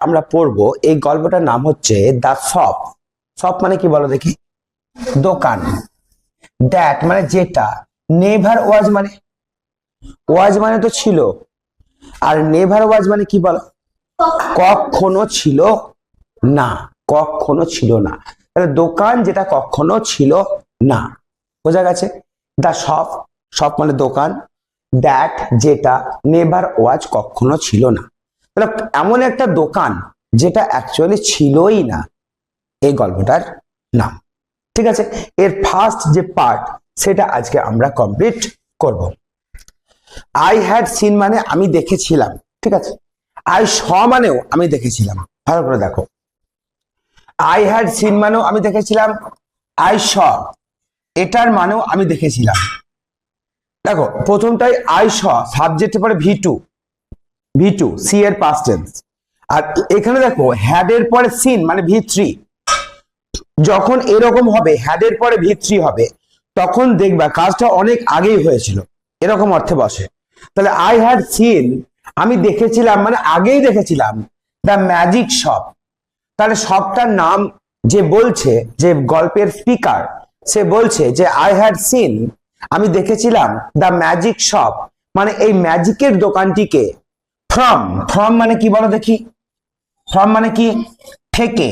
আমরা পড়ব, এই গল্পটার নাম হচ্ছে দ্য শপ। শপ মানে কি বলো দেখি? দোকান। দ্যাট মানে যেটা। নেভার ওয়াজ মানে? ওয়াজ মানে তো ছিল। আর নেভার ওয়াজ মানে কি বলো? কখনো ছিল না, কখনো ছিল না। তাহলে দোকান যেটা কখনো ছিল না। বোঝা গেছে? দা শপ শপ মানে দোকান। দ্যাট যেটা, নেভার ওয়াজ কখনো ছিল না। তাহলে এমন একটা দোকান যেটা অ্যাকচুয়ালি ছিলই না এই গল্পটার নাম। ঠিক আছে? এর ফার্স্ট যে পার্ট সেটা আজকে আমরা কমপ্লিট করব। আই হ্যাড সিন মানে আমি দেখেছিলাম, ঠিক আছে? আই স মানেও আমি দেখেছিলাম। ভালো করে দেখো। আই হ্যাড সিন মানেও আমি দেখেছিলাম। আই স এটার মানেও আমি দেখেছিলাম। দেখো, প্রথমটাই আই স সাবজেক্টের পরে V two V two C এর পাস্ট টেন্স আর এখানে দেখো হ্যাড এর পরে সিন মানে ভি থ্রি যখন এরকম হবে হ্যাড এর পরে ভি থ্রি হবে, তখন দেখবা কাজটা অনেক আগেই হয়েছিল। এরকম অর্থে বসে। তাহলে আই হ্যাড সিন আমি দেখেছিলাম মানে আগেই দেখেছিলাম দ্য ম্যাজিক শপ তাহলে শপটার নাম যে বলছে, যে গল্পের স্পিকার সে বলছে যে আই হ্যাড সিন আমি দেখেছিলাম দ্য ম্যাজিক শপ মানে এই ম্যাজিকের দোকানটিকে ফ্রম ফ্রম মানে কি বলো দেখি? ফ্রম মানে কি? থেকে।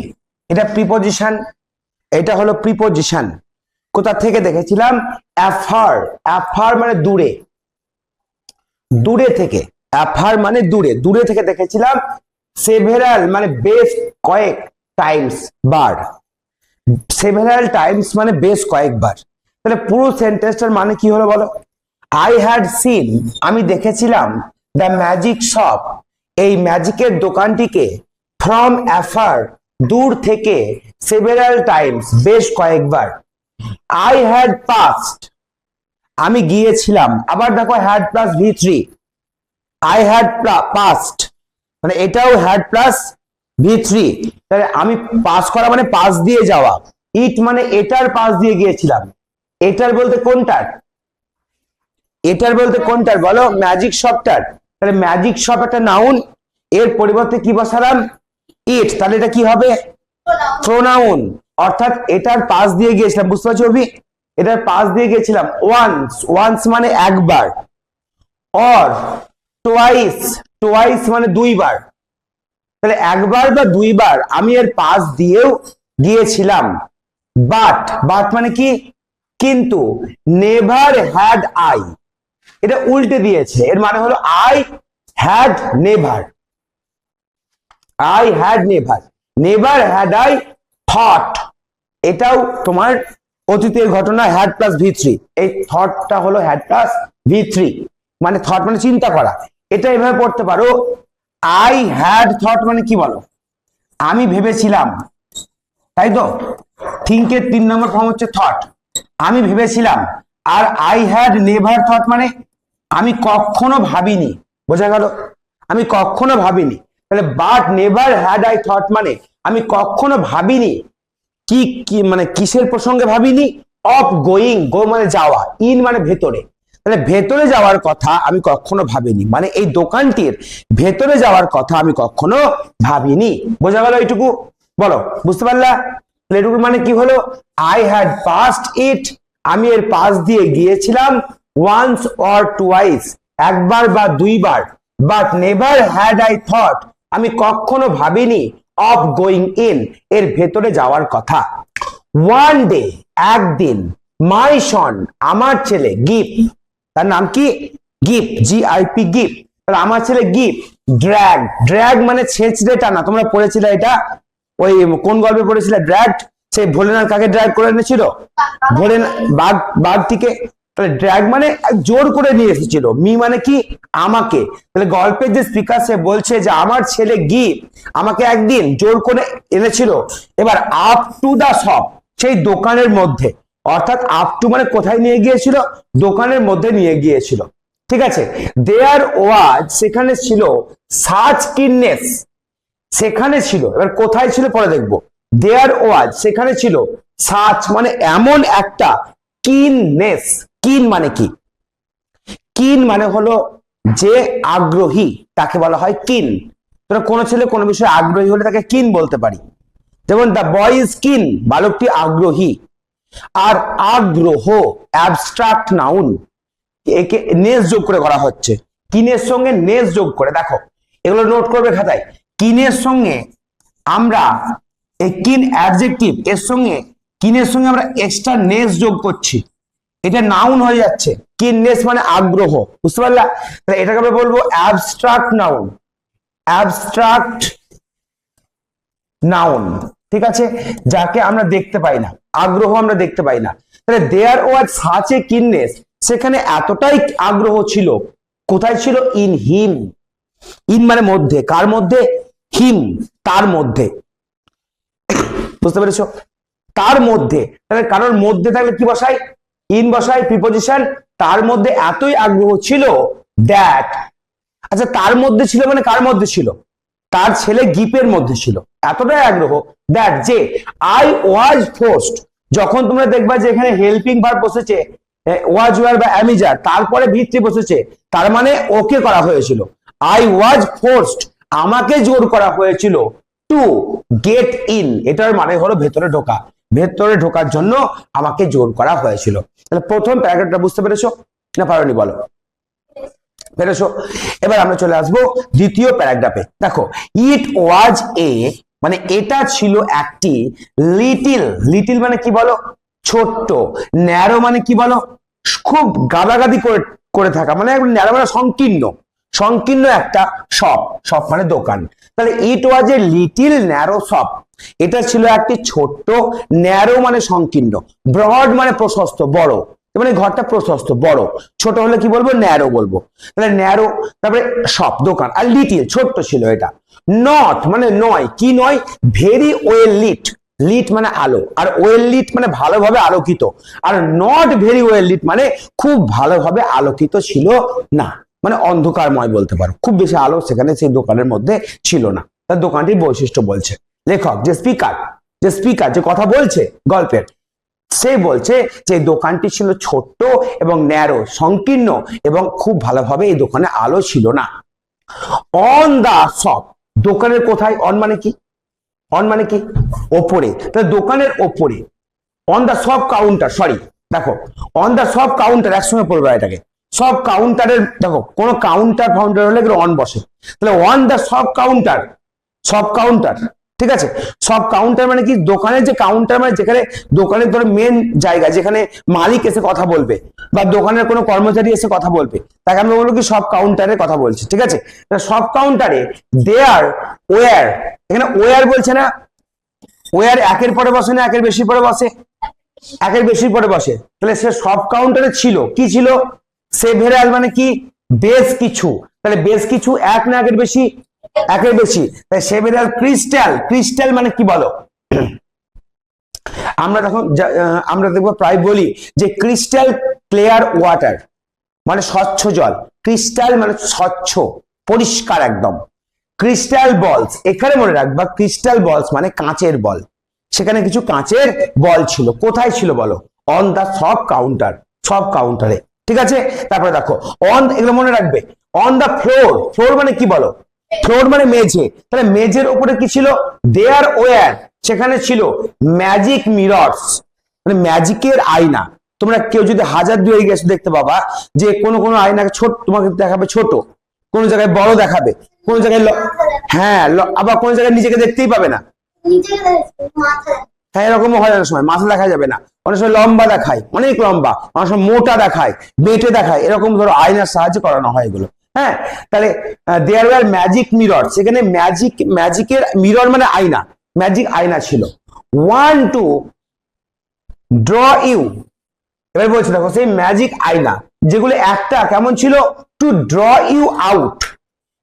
এটা প্রিপোজিশন এটা হলো প্রিপোজিশন কোথা থেকে দেখেছিলাম? অ্যাফার অ্যাফার মানে দূরে। দূরে থেকে। অ্যাফার মানে দূরে। দূরে থেকে দেখেছিলাম সেভেরাল মানে বেশ কয়েক টাইমস বার। সেভেরাল টাইমস মানে বেশ কয়েকবার তাহলে পুরো সেন্টেন্সটার মানে কি হলো বলো? আই হ্যাড সিন আমি দেখেছিলাম দ্য ম্যাজিক শপ এই ম্যাজিকের দোকানটিকে ফ্রম অ্যাফার দূর থেকে সেভেরাল টাইমস বেশ কয়েকবার। আই হ্যাড পাস্ট আমি গিয়েছিলাম। আবার দেখো had plus V three I had past মানে এটাও হ্যাড প্লাস ভি থ্রি তাহলে আমি পাস করা মানে পাস দিয়ে যাওয়া। ইট মানে এটার পাস দিয়ে গিয়েছিলাম। এটার বলতে কোনটার? এটার বলতে কোনটার? বলো ম্যাজিক শপটার তাহলে ম্যাজিক শপ একটা নাউন এর পরিবর্তে কি বসালাম? ইট তাহলে এটা কি হবে? প্রোনাউন অর্থাৎ এটার পাশ দিয়ে গিয়েছিলাম, বুঝতে পারছ অভি? এটার পাশ দিয়ে গিয়েছিলাম ওয়ান্স ওয়ান্স মানে একবার অর টোয়াইস টোয়াইস মানে দুইবার, তাহলে একবার বা দুইবার আমি এর পাশ দিয়েও গিয়েছিলাম বাট বাট মানে কি? কিন্তু নেভার হ্যাড আই এটা উল্টে দিয়েছে। এর মানে হলো I had never I had never never had I thought এটাও তোমার অতীতের ঘটনা হ্যাড প্লাস ভি থ্রি এই থটটা হলো হ্যাড প্লাস ভি থ্রি মানে থট মানে চিন্তা করা। এটা এভাবে পড়তে পারো। আই হ্যাড থট মানে কি বলো? আমি ভেবেছিলাম। তাই তো? থিঙ্কের তিন নম্বর ফর্ম হচ্ছে থট আমি ভেবেছিলাম। আর আই হ্যাড নেভার থট মানে আমি কখনো ভাবিনি, বোঝা গেল? আমি কখনো ভাবিনি। তাহলে but never had I thought মানে আমি কখনো ভাবিনি, কি কি মানে কিসের প্রসঙ্গে ভাবিনি? অফ গোয়িং গো মানে যাওয়া ইন মানে ভেতরে। তাহলে ভেতরে যাওয়ার কথা আমি কখনো ভাবিনি মানে এই দোকানটির ভেতরে যাওয়ার কথা আমি কখনো ভাবিনি। বোঝা গেল এইটুকু? বলো, বুঝতে পারলা? এটুকু মানে কি হলো? আই হ্যাড পাস্ট ইট আমি এর পাশ দিয়ে গিয়েছিলাম ওয়ান্স অর টুয়াইস একবার বা দুইবার but never had I thought আমি কখনো ভাবিনি অফ গোয়িং ইন এর ভেতরে যাওয়ার কথা। ওয়ান ডে একদিন মাই সন আমার ছেলে গিফট তার নাম কি? Gift G I P Gift তাহলে আমার ছেলে গিফট ড্র্যাগ ড্র্যাগ মানে ছেঁচড়ে টানা, তোমরা পড়েছিলে এটা? ওই কোন গল্পে পড়েছিলে? ড্র্যাগ সেই ভোলেনাথ কাকে ড্র্যাগ করে এনেছিল? ভোলেনাথ, বাঘ, বাঘটিকে তাহলে ড্র্যাগ মানে জোর করে নিয়ে এসেছিল। মি মানে কি? আমাকে। তাহলে গল্পের যে স্পিকার সে বলছে যে, আমার ছেলে গিফট আমাকে একদিন জোর করে এনেছিল। এবার আপ টু দা শপ সেই দোকানের মধ্যে। অর্থাৎ আপ টু মানে কোথায় নিয়ে গিয়েছিল? দোকানের মধ্যে নিয়ে গিয়েছিল। ঠিক আছে? দেয়ার ওয়াজ সেখানে ছিল সাচ কিননেস সেখানে ছিল, এবার কোথায় ছিল পরে দেখব। দেয়ার ওয়াজ সেখানে ছিল সাচ মানে এমন একটা কিননেস কিন মানে কি? কিন মানে হলো যে আগ্রহী, তাকে বলা হয় কিন। তোরা কোনো ছেলে কোনো বিষয়ে আগ্রহী হলে তাকে কিন বলতে পারি। যেমন দ্য বয় ইজ কিন, বালকটি আগ্রহী। আর আগ্রহ, অ্যাবস্ট্রাক্ট নাউন, একে নেস যোগ করে করা হচ্ছে। কিনের সঙ্গে নেস যোগ করে, দেখো, এগুলো নোট করবে খাতায়। কিনের সঙ্গে আমরা এই কিন অ্যাডজেক্টিভ, এর সঙ্গে কিনের সঙ্গে আমরা এক্সট্রা নেস যোগ করছি। এটা নাউন হয়ে যাচ্ছে। কিননেস মানে আগ্রহ, বুঝতে পারলা? তাহলে এটাকে আমরা বলব অ্যাবস্ট্রাক্ট নাউন অ্যাবস্ট্রাক্ট নাউন ঠিক আছে? যাকে আমরা দেখতে পাই না, আগ্রহ আমরা দেখতে পাই না। তাহলে দেয়ার ওয়াজ সাচ এ কিননেস সেখানে এতটাই আগ্রহ ছিল, কোথায় ছিল? ইন হিম ইন মানে মধ্যে, কার মধ্যে? হিম তার মধ্যে। বুঝতে পেরেছ? তার মধ্যে। তাহলে কারোর মধ্যে থাকলে কি বসাই? ইন বসাই প্রিপোজিশন তার মধ্যে এতই আগ্রহ ছিল দ্যাট আচ্ছা তার মধ্যে ছিল মানে কার মধ্যে ছিল? তার ছেলে গিপের মধ্যে ছিল। এতটাই আগ্রহ। দ্যাট যে আই ওয়াজ ফোর্সড যখন তোমরা দেখবা যে এখানে হেল্পিং ভার্ব বসেছে ওয়াজ ওয়ার বা অ্যামিজার তারপরে ভিত্তি বসেছে, তার মানে ওকে করা হয়েছিল। আই ওয়াজ ফোর্সড আমাকে জোর করা হয়েছিল টু গেট ইন এটার মানে হলো ভেতরে ঢোকা। ভেতরে ঢোকার জন্য আমাকে জোর করা হয়েছিল। তাহলে প্রথম প্যারাগ্রাফটা বুঝতে পেরেছ না পারোনি বলো? পেরেছ? এবার আমরা চলে আসব দ্বিতীয় প্যারাগ্রাফে। দেখো ইট ওয়াজ এ মানে এটা ছিল একটি লিটিল লিটিল মানে কি বলো? ছোট্ট ন্যারো মানে কি বলো? খুব গাদাগাদি করে করে থাকা মানে ন্যারো মানে সংকীর্ণ। সংকীর্ণ একটা শপ শপ মানে দোকান। তাহলে it was a little narrow shop এটা ছিল একটি ছোট্ট ন্যারো মানে সংকীর্ণ। ব্রড মানে প্রশস্ত, বড়। মানে ঘরটা প্রশস্ত, বড়। ছোট হলে কি বলব? ন্যারো বলব। তাহলে ন্যারো তারপরে শপ দোকান। আর লিটিল ছোট্ট ছিল এটা। নট মানে নয়। কি নয়? ভেরি ওয়েল লিট লিট মানে আলো। আর ওয়েল লিট মানে ভালোভাবে আলোকিত। আর নট ভেরি ওয়েল লিট মানে খুব ভালোভাবে আলোকিত ছিল না। মানে অন্ধকারময় বলতে পারো। খুব বেশি আলো সেখানে সেই দোকানের মধ্যে ছিল না। তার দোকানটির বৈশিষ্ট্য বলছে। লেখক, যে স্পিকার যে স্পিকার যে কথা বলছে গল্পের, সে বলছে যে দোকানটি ছিল ছোট্ট এবং ন্যারো সংকীর্ণ এবং খুব ভালোভাবে এই দোকানে আলো ছিল না। অন দা শপ দোকানের কোথায়? অন মানে কি? অন মানে কি? ওপরে। তাহলে দোকানের ওপরে। অন দা সব কাউন্টার সরি দেখো অন দা সব কাউন্টার একসঙ্গে পড়বে এটাকে সব কাউন্টারের দেখো, কোনো কাউন্টার ফাউন্টার হলে অন বসে। তাহলে অন দা সব কাউন্টার সব কাউন্টার ঠিক আছে? সব কাউন্টার মানে কি? দোকানের যে কাউন্টার মানে যেখানে দোকানের ধরো মেন জায়গা, যেখানে মালিক এসে কথা বলবে বা দোকানের কোনো কর্মচারী এসে কথা বলবে, তাকে আমি বলব কি সব কাউন্টারে কথা বলছি, ঠিক আছে? সব কাউন্টারে দেয়ার ওয়ার এখানে ওয়ার বলছে না ওয়ার একের পরে বসে না, একের বেশি পরে বসে, একের বেশি পরে বসে। তাহলে সে সব কাউন্টারে ছিল, কি ছিল? সেভেরাল মানে কি? বেশ কিছু। তাহলে বেশ কিছু, এক না একের বেশি একের বেশি। তাই সেভেরাল ক্রিস্টাল ক্রিস্টাল মানে কি বলো? আমরা তখন যা- আহ, আমরা দেখব প্রায় বলি যে ক্রিস্টাল ক্লিয়ার ওয়াটার মানে স্বচ্ছ জল। ক্রিস্টাল মানে স্বচ্ছ পরিষ্কার একদম। ক্রিস্টাল বলস এখানে মনে রাখবা ক্রিস্টাল বলস মানে কাঁচের বল। সেখানে কিছু কাঁচের বল ছিল। কোথায় ছিল বলো? অন দা সব কাউন্টার সব কাউন্টারে ঠিক আছে? তারপরে দেখো অন এগুলো মনে রাখবে। অন দা ফ্লোর ফ্লোর মানে কি বলো? ফ্লোর মানে মেঝে। তাহলে মেঝের উপরে কি ছিল? দেয়ার ওয়ার সেখানে ছিল ম্যাজিক মিরর্স মানে ম্যাজিকের আয়না। তোমরা কেউ যদি হাজার দুয়ে গেছো দেখতে পাবা যে কোনো কোনো আয়নাকে ছোট তোমাকে দেখাবে ছোট। কোন জায়গায় বড় দেখাবে। কোন জায়গায় হ্যাঁ আবার কোন জায়গায় নিজেকে দেখতেই পাবে না। হ্যাঁ এরকমও হয় অনেক সময়। মাথা দেখা যাবে না। অনেক সময় লম্বা দেখায়। অনেক লম্বা। অনেক সময় মোটা দেখায়। বেটে দেখায়। এরকম ধরো আয়নার সাহায্যে করানো হয় এগুলো। হ্যাঁ? তাহলে দেয়ার ওয়ার ম্যাজিক মিরর সেখানে ম্যাজিক ম্যাজিকের মিরর মানে আয়না। ম্যাজিক আয়না ছিল। ওয়ান টু ড্র ইউ এবার বলছি, দেখো, সেই ম্যাজিক আয়না, যেগুলো একটা কেমন ছিল? To draw you out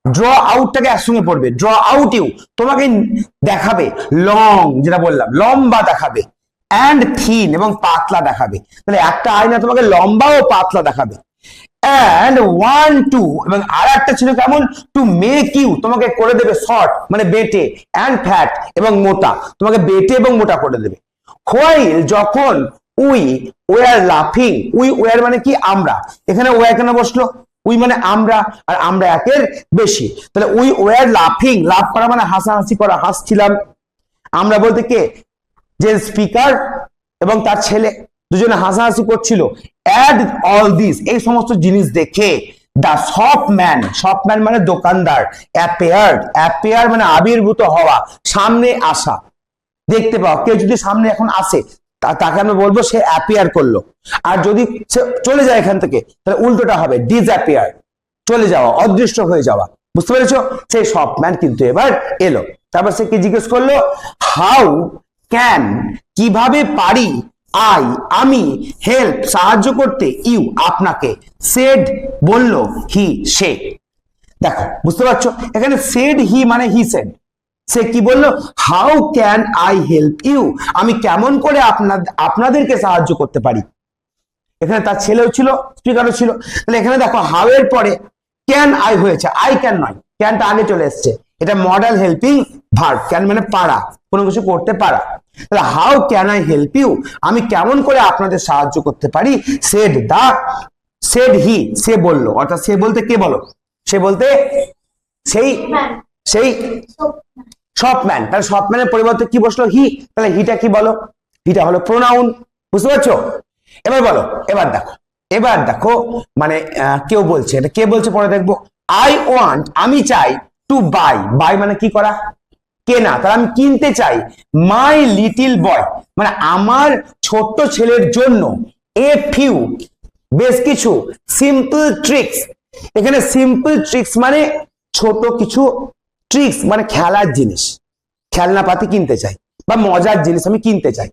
draw আউটটাকে একসঙ্গে পড়বে। ড্র আউট ইউ তোমাকে দেখাবে। লং যেটা বললাম, লম্বা দেখাবে। অ্যান্ড থিন এবং পাতলা দেখাবে। তাহলে একটা আয়না তোমাকে লম্বা ও পাতলা দেখাবে। অ্যান্ড ওয়ান টু এবং আর একটা ছিল কেমন? টু মেক ইউ তোমাকে করে দেবে শর্ট মানে বেটে অ্যান্ড ফ্যাট এবং মোটা। তোমাকে বেটে এবং মোটা করে দেবে। হোয়াইল যখন উই ওয়ার লাফিং উই ওয়ার মানে কি? আমরা। এখানে ওয়ার কেন বসল? উই মানে আমরা, আর আমরা একের বেশি। তাহলে উই ওয়ার লাফিং লাভ করা মানে হাসাহাসি করা, হাসছিলাম। আমরা বলতে কে? যে স্পিকার এবং তার ছেলে। দুজনে হাসাহাসি করছিল। অ্যাড অল দিস এই সমস্ত জিনিস দেখে the shop man shop man মানে দোকানদার অ্যাপেয়ার্ড অ্যাপেয়ার মানে আবির্ভূত হওয়া, সামনে আসা। দেখতে পাও, কেউ যদি সামনে এখন আসে তাকে আমরা বলব সে অ্যাপিয়ার করল। আর যদি সে চলে যায় এখান থেকে, তাহলে উল্টোটা হবে ডিসঅ্যাপিয়ার চলে যাওয়া, অদৃশ্য হয়ে যাওয়া। বুঝতে পেরেছ? সেই শপম্যান কিন্তু এবার এলো। তারপর সে কি জিজ্ঞেস করল? হাউ ক্যান কীভাবে পারি আই আমি হেল্প সাহায্য করতে ইউ আপনাকে। সেড বলল হি সে। দেখো, বুঝতে পারছ? এখানে সেড হি মানে হি সেড সে কি বলল? How can I help you আমি কেমন করে আপনাদের আপনাদেরকে সাহায্য করতে পারি? এখানে তার ছেলেও ছিল স্পিকারও ছিল। তাহলে এখানে দেখো হাউ এর পরে ক্যান আই হয়েছে। আই ক্যান নয়। ক্যানটা আগে চলে এসছে। এটা মডেল হেল্পিং ভার্ব ক্যান মানে পারা কোনো কিছু করতে পারা। তাহলে how can I help you আমি কেমন করে আপনাদের সাহায্য করতে পারি? সেড দা সেড হি সে বলল। অর্থাৎ সে বলতে কে বলো? সে বলতে সেই সেই শপম্যান তাহলে শপম্যানের পরিবর্তে কি বসল? হি তাহলে হিটা কি বলো? হিটা হলো প্রোনাউন বুঝতে পারছ? এবার বলো এবার দেখো এবার দেখো মানে কেউ বলছে এটা কে বলছে? পরে দেখব। আই ওয়ান্ট আমি চাই টু বাই বাই মানে কি করা? কেনা। তাহলে আমি কিনতে চাই। মাই লিটিল বয় মানে আমার ছোট্ট ছেলের জন্য। এ ফিউ বেশ কিছু। সিম্পল ট্রিক্স এখানে সিম্পল ট্রিক্স মানে ছোট কিছু ট্রিক্স মানে খেলার জিনিস। খেলনাপাতি কিনতে চাই। বা মজার জিনিস আমি কিনতে চাই।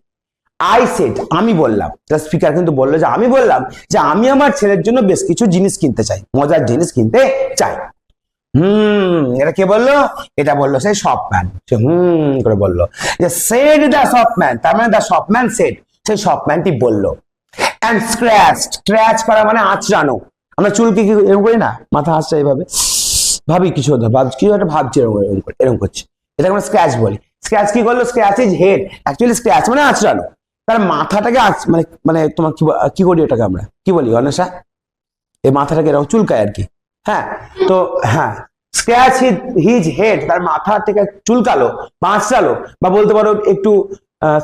আই সেট আমি বললাম। স্পিকার কিন্তু বলল যে, আমি বললাম যে, আমি আমার ছেলের জন্য বেশ কিছু জিনিস কিনতে চাই। মজার জিনিস কিনতে চাই। হুম এটা কে বলল? এটা বলল সেই শপম্যান। সে হুম করে বলল। যে সেড দ্য শপম্যান তার মানে দ্য শপম্যান সেড সেই শপম্যানটি বলল। অ্যান্ড স্ক্র্যাচ স্ক্র্যাচ করা মানে আঁচড়ানো। আমরা চুলকে কি এরকম করি না? মাথা হাসছে এইভাবে। ভাবি কিছু হতে ভাব কিছু একটা ভাবছি এরকম এরকম করে, এরকম করছে। এটা আমরা স্ক্র্যাচ বলি। স্ক্র্যাচ কি করল? Scratch is head actually scratch মানে আঁচড়ানো। তার মাথাটাকে মানে মানে তোমার কি কি করি ওটাকে আমরা? কি বলি অনেশা? এই মাথাটাকে এরকম চুলকায় আর কি। হ্যাঁ তো হ্যাঁ স্ক্র্যাচ হিজ হেড তার মাথা থেকে চুলকালো বাঁচালো বা বলতে পারো একটু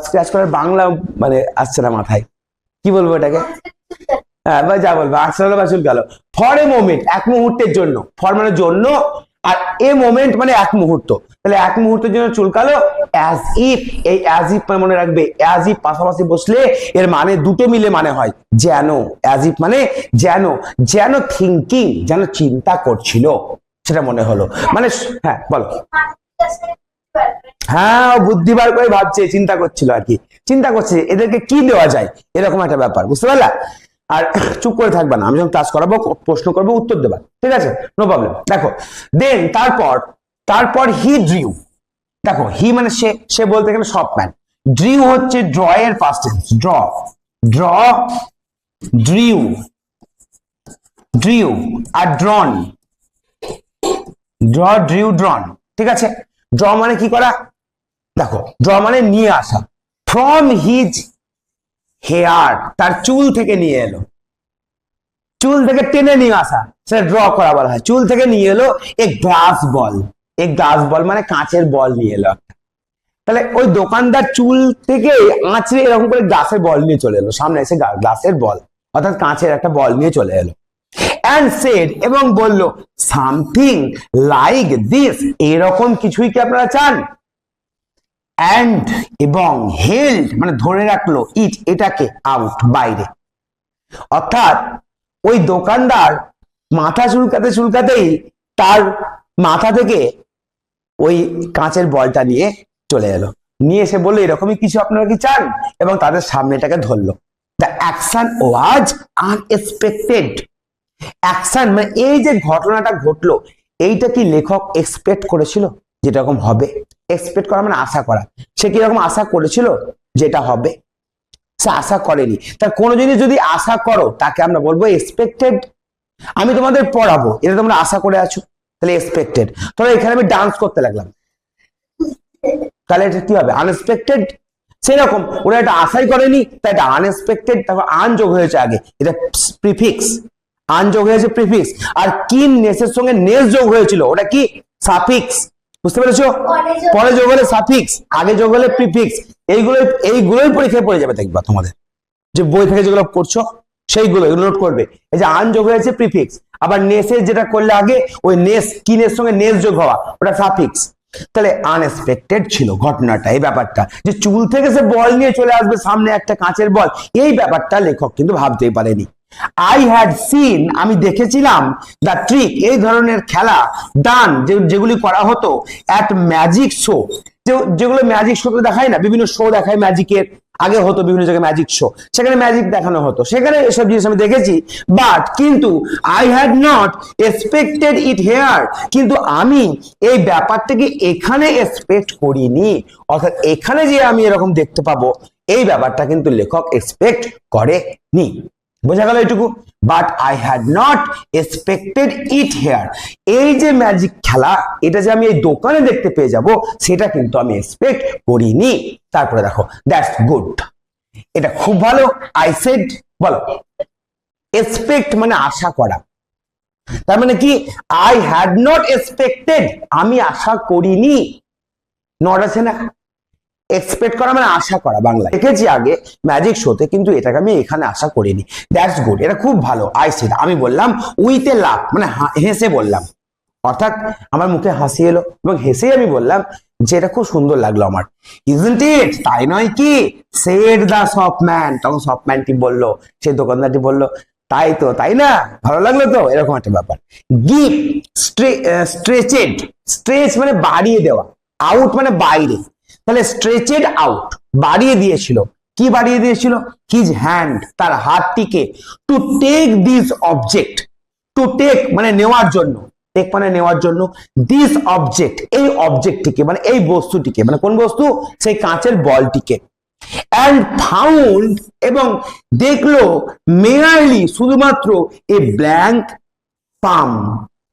স্ক্র্যাচ করার বাংলা মানে আসছে না মাথায়। কি বলব এটাকে? হ্যাঁ বা যা বলব আঁচড়ালো বা চুলকালো। ফর এ মোমেন্ট এক মুহূর্তের জন্য ফর মানে জন্য আর এ মোমেন্ট মানে এক মুহূর্ত। তাহলে এক মুহূর্তের জন্য চুলকালো অ্যাজ ইফ এই অ্যাজ ইফ মনে রাখবে অ্যাজ ইফ পাশাপাশি বসলে এর মানে দুটো মিলে মানে হয়, যেন অ্যাজ ইফ মানে যেন যেন থিঙ্কিং যেন চিন্তা করছিল, সেটা মনে হলো। মানে হ্যাঁ বলো। হ্যাঁ বুদ্ধি বার করে ভাবছে, চিন্তা করছিল আর কি। চিন্তা করছে, এদেরকে কি দেওয়া যায়? এরকম একটা ব্যাপার, বুঝতে পারলা? আর চুপ করে থাকবে না। আমি যখন ক্লাস করাবো, প্রশ্ন করব, উত্তর দেবা। ঠিক আছে? নো প্রবলেম দেখো দেন তারপর তারপর হি ড্রিউ দেখো হি মানে সে সে বলতে গেলে সব ম্যান ড্রিউ হচ্ছে ড্র এর first draw draw drew drew আর ড্রন ড্র ড্রিউ ড্রন ঠিক আছে? ড্র মানে কি করা? দেখো ড্র মানে নিয়ে আসা। ফ্রম হিজ হেয়ার তার চুল থেকে নিয়ে এলো। চুল থেকে টেনে নিয়ে আসা, সেটা ড্র করা বলা হয়। চুল থেকে নিয়ে এলো a glass ball a glass বল মানে কাঁচের বল নিয়ে এলো তাহলে ওই দোকানদার চুল থেকে আঁচড়ে এরকম করে গ্লাসের বল নিয়ে চলে এলো। সামনে এসে গ্লাসের বল অর্থাৎ কাঁচের একটা বল নিয়ে চলে এলো। অ্যান্ড সেড এবং বলল সামথিং লাইক দিস এরকম কিছুই কি আপনারা চান? অ্যান্ড এবং হেল্ড মানে ধরে রাখল ইট এটাকে আউট বাইরে। অর্থাৎ ওই দোকানদার মাথা চুলকাতে চুলকাতেই তার মাথা থেকে ওই কাঁচের বলটা নিয়ে চলে এলো। নিয়ে এসে বলল, এরকমই কিছু আপনারা কি চান? এবং তাদের সামনেটাকে ধরলো। The action was unexpected action মানে এই যে ঘটনাটা ঘটলো, এইটা কি লেখক এক্সপেক্ট করেছিল যেরকম হবে? এক্সপেক্ট করা মানে আশা করা। সে কীরকম আশা করেছিল? যেটা হবে। সে আশা করেনি। তার কোনো জিনিস যদি আশা করো, তাকে আমরা বলব এক্সপেক্টেড আমি তোমাদের পড়াবো। এটা তোমরা আশা করে আছো। তাহলে এক্সপেক্টেড তাহলে এখানে আমি ডান্স করতে লাগলাম। তাহলে এটা কি হবে? আনএক্সপেক্টেড সেরকম। ওরা এটা আশাই করেনি, তাই এটা আনএক্সপেক্টেড তারপর আন যোগ হয়েছে আগে। এটা প্রিফিক্স আন যোগ হয়েছে প্রিফিক্স আর কিন নেসের সঙ্গে নেস যোগ হয়েছিল। ওটা কি? সাফিক্স বুঝতে পেরেছ? পরে যোগ- হলে সাফিক্স আগে যোগ হলে প্রিফিক্স এইগুলো এইগুলোই পরীক্ষায় পড়ে যাবে দেখবা তোমাদের। যে বই থেকে যেগুলো করছ সেইগুলো এগুলো নোট করবে। এই যে আন যোগ হয়েছে প্রিফিক্স আবার নেসের যেটা করলে আগে ওই নেস কিনের সঙ্গে নেস যোগ হওয়া ওটা সাফিক্স তাহলে আনএক্সপেক্টেড ছিল ঘটনাটা এই ব্যাপারটা। যে চুল থেকে সে বল নিয়ে চলে আসবে সামনে একটা কাঁচের বল এই ব্যাপারটা লেখক কিন্তু ভাবতেই পারেনি। আই হ্যাড সিন আমি দেখেছিলাম দ্য ট্রিক এই ধরনের খেলা ডান যেগুলি করা হতো অ্যাট ম্যাজিক শো যেগুলো ম্যাজিক শোতে দেখায় না, বিভিন্ন শো দেখায় ম্যাজিকের আগে হতো বিভিন্ন জায়গায় ম্যাজিক শো সেখানে ম্যাজিক দেখানো হতো। সেখানে এসব জিনিস আমি দেখেছি বাট কিন্তু I had not expected it here কিন্তু আমি এই ব্যাপারটাকে এখানে এক্সপেক্ট করিনি। অর্থাৎ এখানে যে আমি এরকম দেখতে পাবো, এই ব্যাপারটা কিন্তু লেখক এক্সপেক্ট করেনি। বোঝা গেল এটুকু but I had not expected it here এই যে ম্যাজিক খেলা, এটা যে আমি এই দোকানে দেখতে পেয়ে যাব, সেটা কিন্তু আমি এক্সপেক্ট করিনি। তারপরে দেখো দ্যাটস গুড এটা খুব ভালো। আই সেড বলো। এক্সপেক্ট মানে আশা করা। তার মানে কি? আই হ্যাড নট এক্সপেক্টেড আমি আশা করিনি। নট আছে না? এক্সপেক্ট করা মানে আশা করা বাংলায়। দেখেছি আগে ম্যাজিক শোতে কিন্তু এটাকে আমি এখানে আশা করিনি। দ্যাটস গুড এটা খুব ভালো। আই সেড আমি বললাম উইথ এ লাভ মানে হেসে বললাম। অর্থাৎ আমার মুখে হাসি এলো এবং হেসেই আমি বললাম যে এটা খুব সুন্দর লাগল আমার। ইজন্ট ইট তাই নয় কি? সেড দা শপম্যান তখন শপম্যানটি বলল, সেই দোকানদারটি বলল, তাই তো, তাই না? ভালো লাগল তো? এরকম একটা ব্যাপার। গিভ স্ট্রেচেড স্ট্রেচ মানে বাড়িয়ে দেওয়া। আউট মানে বাইরে। তাহলে স্ট্রেচেড আউট বাড়িয়ে দিয়েছিল। কি বাড়িয়ে দিয়েছিল? হিজ হ্যান্ড তার হাতটিকে। To take this object to take মানে নেওয়ার জন্য। টেক মানে নেওয়ার জন্য। দিস অবজেক্ট এই অবজেক্টটিকে মানে এই বস্তুটিকে মানে কোন বস্তু? সেই কাঁচের বলটিকে। অ্যান্ড ফাউন্ড এবং দেখল মেয়ারলি শুধুমাত্র এ ব্ল্যাঙ্ক পাম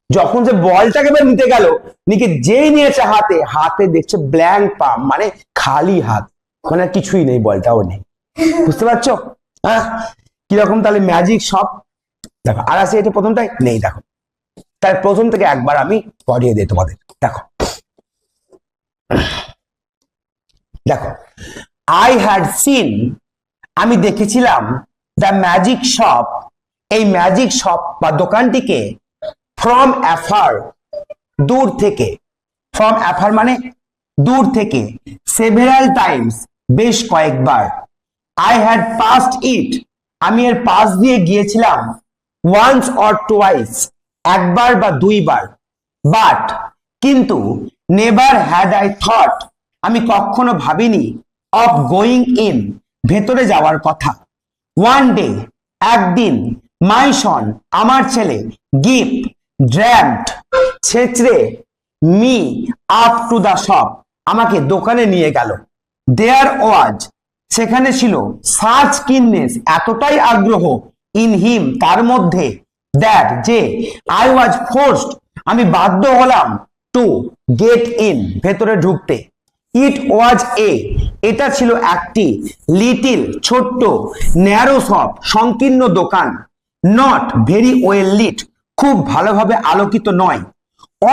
যখন যে বলটাকে এবার নিতে গেল, নিকে যেই নিয়েছে হাতে হাতে দেখছে ব্ল্যাঙ্ক পাম মানে খালি হাত। মানে আর কিছুই নেই, বলটাও নেই। বুঝতে পারছ? হ্যাঁ? কীরকম তাহলে ম্যাজিক সব? দেখো, আর আছে এটা প্রথমটাই নেই, দেখো। তাই প্রথম থেকে একবার আমি পড়িয়ে দিই তোমাদের। দেখো। দেখো আই হ্যাড সিন আমি দেখেছিলাম দ্য ম্যাজিক শপ এই ম্যাজিক শপ বা দোকানটিকে ফ্রম অ্যাফার দূর থেকে। ফ্রম অ্যাফার মানে দূর থেকে। সেভেরাল টাইমস বেশ কয়েকবার। আই হ্যাড পাস্ট ইট আমি এর পাশ দিয়ে গিয়েছিলাম। ওয়ান্স অর টোয়াইস একবার বা দুইবার। বাট কিন্তু নেভার হ্যাড আই থট আমি কখনো ভাবিনি অফ গোয়িং ইন ভেতরে যাওয়ার কথা। ওয়ান ডে একদিন মাই সন আমার ছেলে gift dragged ছেচড়ে me up to the shop আমাকে দোকানে নিয়ে গেল। দেয়ার ওয়াজ সেখানে ছিল সার্চ কিননেস এতটাই আগ্রহ ইন হিম তার মধ্যে দ্যাট যে আই ওয়াজ ফোর্সড আমি বাধ্য হলাম টু গেট ইন ভেতরে ঢুকতে। ইট ওয়াজ এ এটা ছিল একটি লিটিল ছোট্ট ন্যারো শপ সংকীর্ণ দোকান নট ভেরি ওয়েল লিট খুব ভালোভাবে আলোকিত নয়।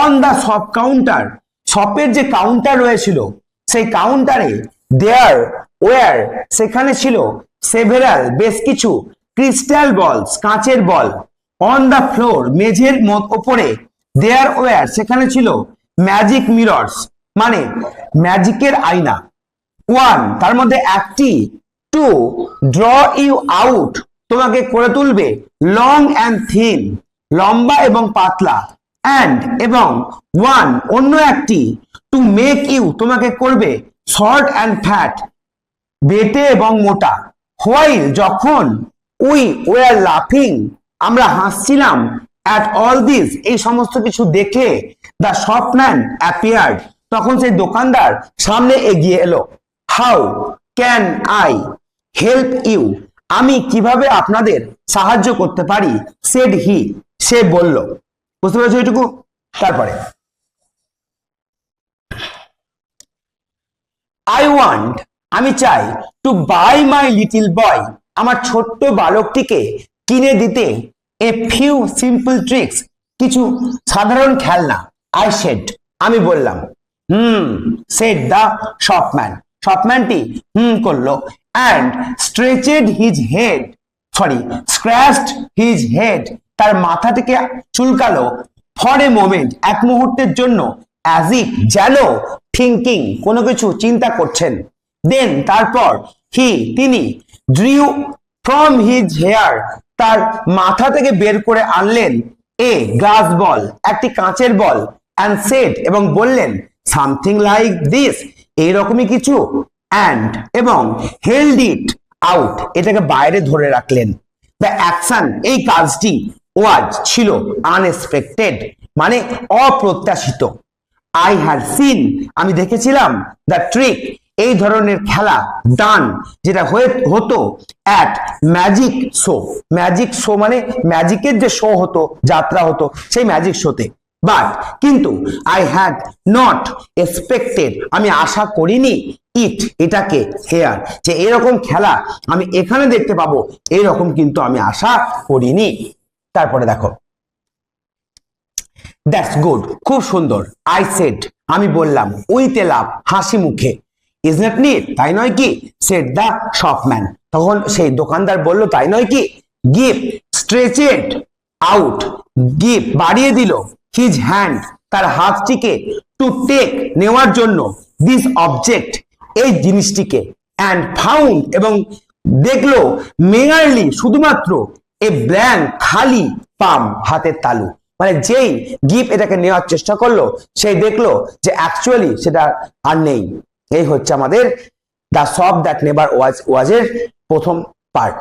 অন দা শপ কাউন্টার শপের যে কাউন্টার রয়েছিল, সেই কাউন্টারে দেয়ার ওয়ার সেখানে ছিল সেভেরাল বেশ কিছু ক্রিস্টাল বলস কাঁচের বল অন দা ফ্লোর মেঝের মত ওপরে দেয়ার ওয়ার সেখানে ছিল ম্যাজিক মিরর্স মানে ম্যাজিকের আয়না। ওয়ান তার মধ্যে একটি। টু ড্র ইউ আউট তোমাকে করে তুলবে লং অ্যান্ড থিন লম্বা এবং পাতলা অ্যান্ড এবং ওয়ান অন্য একটি টু মেক ইউ তোমাকে করবে শর্ট অ্যান্ড ফ্যাট বেটে এবং মোটা। হোয়াইল যখন উই ওয়ার লাফিং আমরা হাসছিলাম অ্যাট অল দিস এই সমস্ত কিছু দেখে দ্য শপম্যান অ্যাপিয়ার্ড তখন সেই দোকানদার সামনে এগিয়ে এলো। How can I help you আমি কীভাবে আপনাদের সাহায্য করতে পারি? সেড হি সে বলল, বুঝতে পেরেছ এইটুকু? তারপরে আই ওয়ান্ট আমি চাই to buy my little boy আমার ছোট্ট বালকটিকে কিনে দিতে এ ফিউ সিম্পল ট্রিক্স কিছু সাধারণ খেলনা। আই সেড আমি বললাম, হুম সেড দ্য শপম্যান শপম্যানটি হুম করল and stretched his head sorry scratched his head তার মাথা থেকে চুলকালো ফর এ মোমেন্ট এক মুহূর্তের জন্য অ্যাজ ইফ যেন থিঙ্কিং কোনো কিছু চিন্তা করছেন। দেন তারপর হি তিনি ড্রিউ ফ্রম হিজ হেয়ার তার মাথা থেকে বের করে আনলেন এ গ্লাস বল একটি কাঁচের বল অ্যান্ড সেট এবং বললেন সামথিং লাইক দিস এইরকমই কিছু অ্যান্ড এবং হেল্ড ইট আউট এটাকে বাইরে ধরে রাখলেন। দ্য অ্যাকশন এই কাজটি ওয়াজ ছিল আনএক্সপেক্টেড মানে অপ্রত্যাশিত। আই হ্যাড সিন আমি দেখেছিলাম দ্য ট্রিক এই ধরনের খেলা ডান যেটা হয়ে, হতো at magic show magic show মানে ম্যাজিকের যে শো হতো, যাত্রা হতো, সেই ম্যাজিক শোতে বাট কিন্তু আই হ্যাড নট এক্সপেক্টেড আমি আশা করিনি ইট এটাকে হেয়ার যে এরকম খেলা আমি এখানে দেখতে পাবো, এরকম কিন্তু আমি আশা করিনি। তারপরে দেখো। দ্যাটস গুড খুব সুন্দর। আই সেট আমি বললাম, উইথ এ লাভ হাসি মুখে। ইজ নট নিট তাই নয় কি? সেট দ্য শপম্যান তখন সেই দোকানদার বলল, তাই নয় কি? গিভ স্ট্রেচেড আউট গিভ বাড়িয়ে দিল। হিজ হ্যান্ড তার হাতটিকে টু টেক নেওয়ার জন্য। দিস অবজেক্ট এই জিনিসটিকে। অ্যান্ড ফাউন্ড এবং দেখল মেয়ারলি শুধুমাত্র এ ব্ল্যাঙ্ক খালি পাম হাতের তালু। মানে যেই গিফট এটাকে নেওয়ার চেষ্টা করল সেই দেখল যে অ্যাকচুয়ালি সেটা আর নেই। এই হচ্ছে আমাদের দ্য সব দ্যাট নেভার ওয়াজ ওয়াজের প্রথম পার্ট